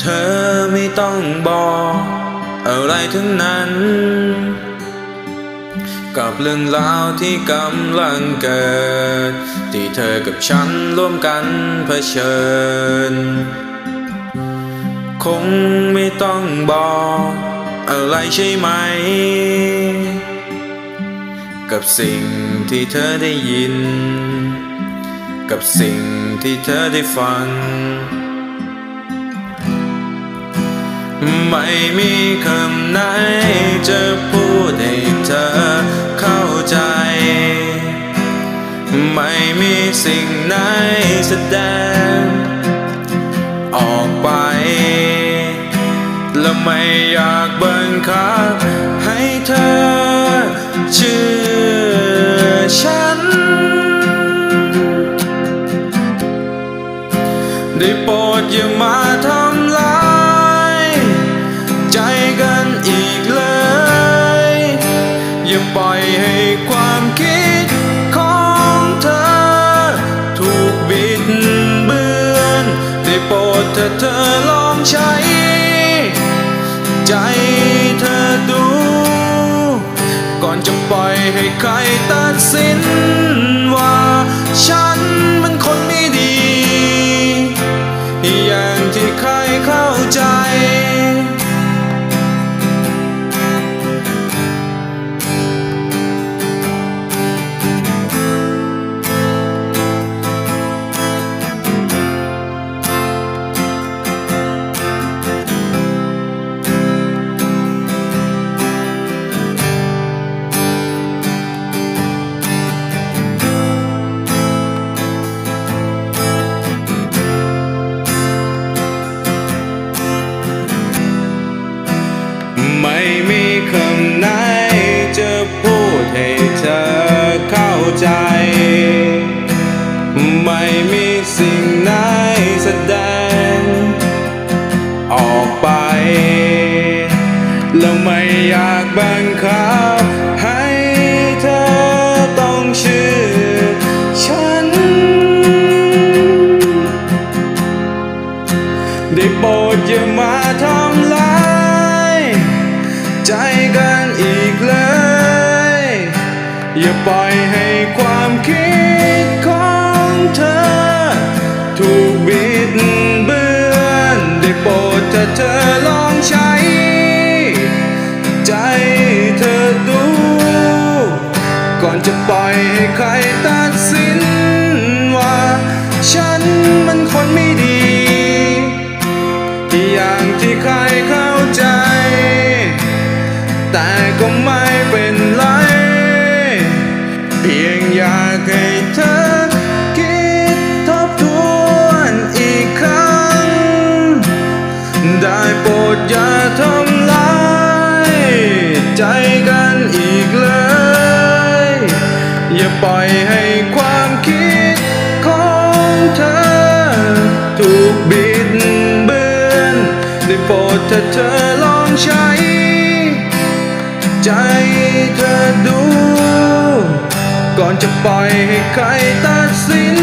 เธอไม่ต้องบอกอะไรทั้งนั้น กับเรื่องราวที่กำลังเกิด ที่เธอกับฉันร่วมกันเผชิญ คงไม่ต้องบอกอะไรใช่ไหม กับสิ่งที่เธอได้ยิน กับสิ่งที่เธอได้ฟัง ไม่มีคำไหนจะพูดให้เธอเข้าใจ ไม่มีสิ่งไหนแสดง ถ้าเธอลองใช้ ใจเธอดู ก่อนจะปล่อยให้ใครตัดสินว่า ทำลายใจกันอีกเลย อย่าปล่อยให้ความคิดของเธอ ถูกบิดเบือนได้โปรดเธอเธอลองใช้ ใจเธอดู ก่อนจะปล่อยให้ใครตัด อีกเลย อย่าปล่อยให้ความคิดของเธอ ถูกบิดเบือนได้โปรดเธอเธอลองใช้ ใจเธอดู ก่อนจะปล่อยให้ใครตัดสิน